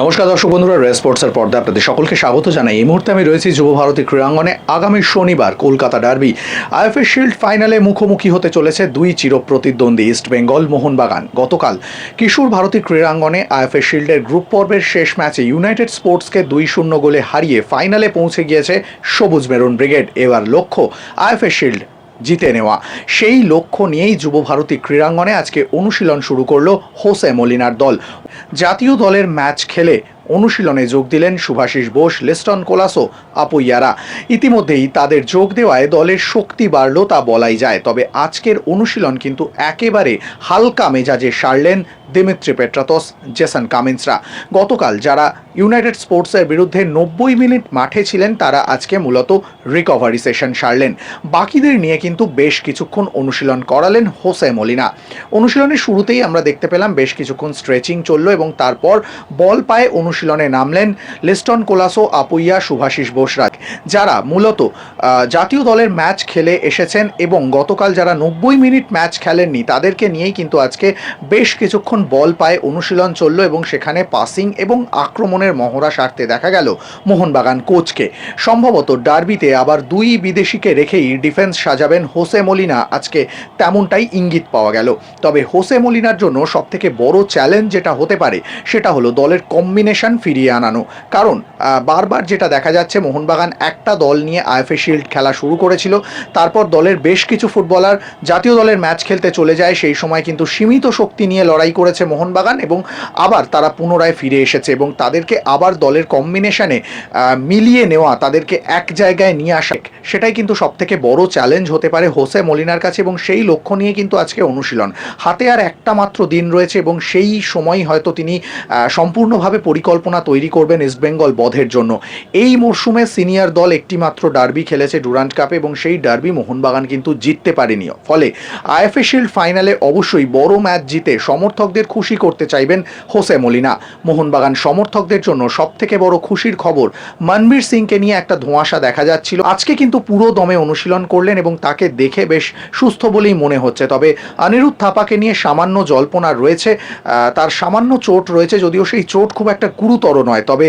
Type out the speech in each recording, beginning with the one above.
নমস্কার দর্শক বন্ধুরা রেস স্পোর্টসের পর্দা আপনাদের সকলকে স্বাগত জানাই। এই মুহূর্তে আমি রয়েছি যুব ভারতী ক্রীড়াঙ্গনে। আগামী শনিবার কলকাতা ডার্বি আইএফএ শিল্ড ফাইনালে মুখোমুখি হতে চলেছে দুই চিরপ্রতিদ্বন্দ্বী ইস্ট বেঙ্গল মোহনবাগান। গতকাল কিশোর ভারতী ক্রীড়াঙ্গনে আইএফএ শিল্ডের গ্রুপ পর্বের শেষ ম্যাচে ইউনাইটেড স্পোর্টসকে দুই শূন্য গোলে হারিয়ে ফাইনালে পৌঁছে গিয়েছে সবুজ মেরুন ব্রিগেড। এবার লক্ষ্য আইএফএ শিল্ড জিতে নেওয়া। সেই লক্ষ্য নিয়েই যুবভারতী ক্রীড়াঙ্গনে আজকে অনুশীলন শুরু করল হোসে মলিনার দল। জাতীয় দলের ম্যাচ খেলে অনুশীলনে যোগ দিলেন সুভাষিস বোস, লেস্টন কোলাসো আপুইয়ারা ইতিমধ্যেই তাদের যোগ দেওয়ায় দলের শক্তি বাড়ল তা বলাই যায়। তবে আজকের অনুশীলন কিন্তু একেবারে হালকা মেজাজে সারলেন দিমিত্রি পেট্রাতস, জেসন কামিন্সরা। গতকাল যারা ইউনাইটেড স্পোর্টসের বিরুদ্ধে নব্বই মিনিট মাঠে ছিলেন, তারা আজকে মূলত রিকভারি সেশন সারলেন। বাকিদের নিয়ে কিন্তু বেশ কিছুক্ষণ অনুশীলন করালেন হোসে মলিনা। অনুশীলনের শুরুতেই আমরা দেখতে পেলাম বেশ কিছুক্ষণ স্ট্রেচিং চলল এবং তারপর বল পায়ে অনুশীলনে নামলেন লিস্টন কোলাসো আপুইয়া সুভাষিস বোসরাজ যারা মূলত জাতীয় দলের ম্যাচ খেলে এসেছেন এবং গতকাল যারা নব্বই মিনিট ম্যাচ খেলেননি তাদেরকে নিয়েই কিন্তু আজকে বেশ কিছুক্ষণ বল পায়ে অনুশীলন চলল এবং সেখানে পাসিং এবং আক্রমণের মহড়া সারতে দেখা গেল মোহনবাগান কোচকে। সম্ভবত ডার্বিতে আবার দুই বিদেশিকে রেখেই ডিফেন্স সাজাবেন হোসে মলিনা, আজকে তেমনটাই ইঙ্গিত পাওয়া গেল। তবে হোসে মলিনার জন্য সবথেকে বড় চ্যালেঞ্জ যেটা হতে পারে, সেটা হলো দলের কম্বিনেশন ফিরিয়ে আনানো। কারণ বারবার যেটা দেখা যাচ্ছে, মোহনবাগান একটা দল নিয়ে আইএফএ শিল্ড খেলা শুরু করেছিল। তারপর দলের বেশ কিছু ফুটবলার জাতীয় দলের ম্যাচ খেলতে চলে যায়। সেই সময় কিন্তু সীমিত শক্তি নিয়ে লড়াই করেছে মোহনবাগান এবং আবার তারা পুনরায় ফিরে এসেছে এবং তাদেরকে আবার দলের কম্বিনেশনে মিলিয়ে নেওয়া, তাদেরকে এক জায়গায় নিয়ে আসা। সেটাই কিন্তু সবথেকে বড় চ্যালেঞ্জ হতে পারে হোসে মলিনার কাছে এবং সেই লক্ষ্য নিয়ে কিন্তু আজকে অনুশীলন। হাতে আর একটা মাত্র দিন রয়েছে এবং সেই সময় হয়তো তিনি সম্পূর্ণভাবে পরিকল্পনা তৈরি করবেন ইস্টবেঙ্গল বধের জন্য। এই মরশুমে সিনিয়র দল একটি মাত্র ডার্বি খেলেছে ডুরান্ট কাপে এবং সেই ডার্বি মোহনবাগান কিন্তু জিততে পারেনি। ফলে আইএফএ শিল্ড ফাইনালে অবশ্যই বড় ম্যাচ জিতে সমর্থকদের খুশি করতে চাইবেন হোসে মলিনা। মোহনবাগান সমর্থকদের জন্য সব থেকে বড় খুশির খবর, মনবীর সিংকে নিয়ে একটা ধোঁয়াশা দেখা যাচ্ছিল। আজকে কিন্তু পুরো দমে অনুশীলন করলেন এবং তাকে দেখে বেশ সুস্থ বলেই মনে হচ্ছে। তবে অনিরুদ্ধ থাপাকে নিয়ে সামান্য জল্পনা রয়েছে। তার সামান্য চোট রয়েছে, যদিও সেই চোট খুব একটা গুরুতর নয়। তবে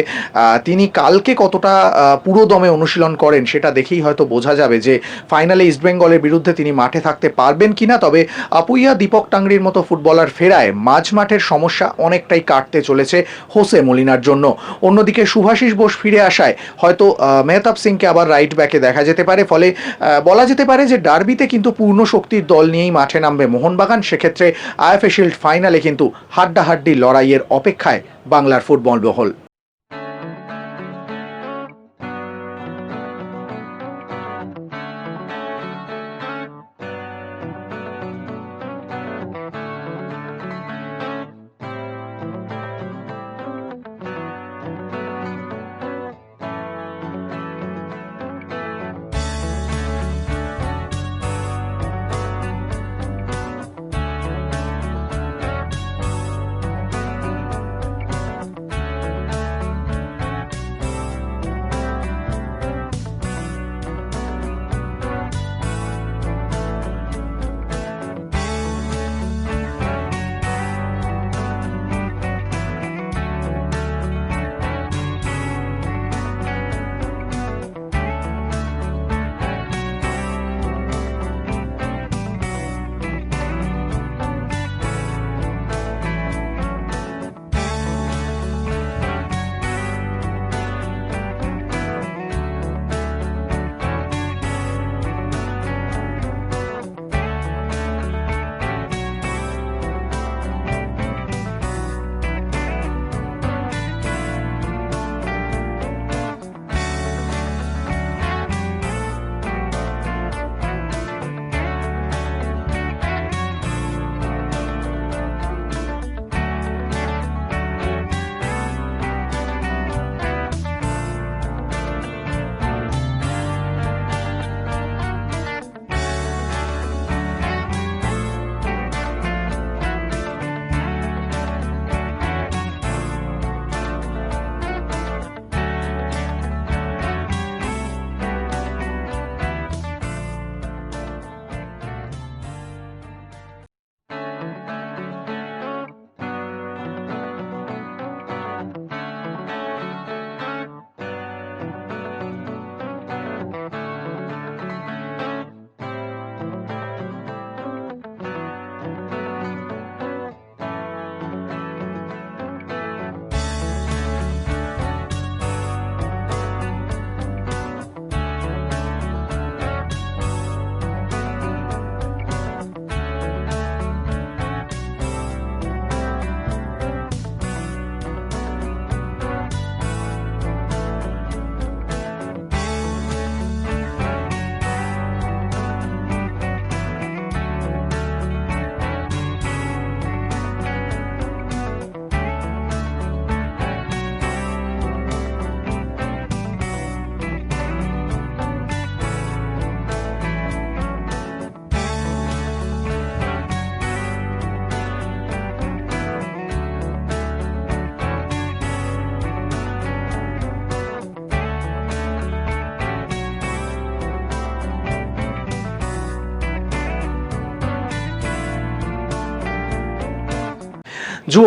তিনি কালকে কতটা আহ, পুরো দমে অনুশীলন করেন সেটা দেখেই হয়তো বোঝা যাবে যে ফাইনালে ইস্টবেঙ্গলের বিরুদ্ধে তিনি মাঠে থাকতে পারবেন কিনা। তবে আপুইয়া দীপক টাংরির মতো ফুটবলার ফেরায় মাঝ মাঠের সমস্যা অনেকটাই কাটতে চলেছে হোসে মলিনার জন্য। অন্যদিকে সুভাষিস বোস ফিরে আসায় হয়তো মেহতাব সিংকে আবার রাইট ব্যাকে দেখা যেতে পারে। ফলে বলা যেতে পারে যে ডার্বিতে কিন্তু পূর্ণ শক্তির দল নিয়েই মাঠে নামবে মোহনবাগান। সেক্ষেত্রে আইএফএ শিল্ড ফাইনালে কিন্তু হাড্ডাহাড্ডি লড়াইয়ের অপেক্ষায় বাংলার ফুটবল বহল।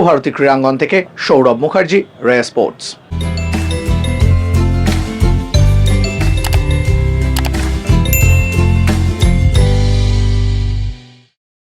ভারতী ক্রীড়াঙ্গন থেকে সৌরভ মুখার্জি রে স্পোর্টস।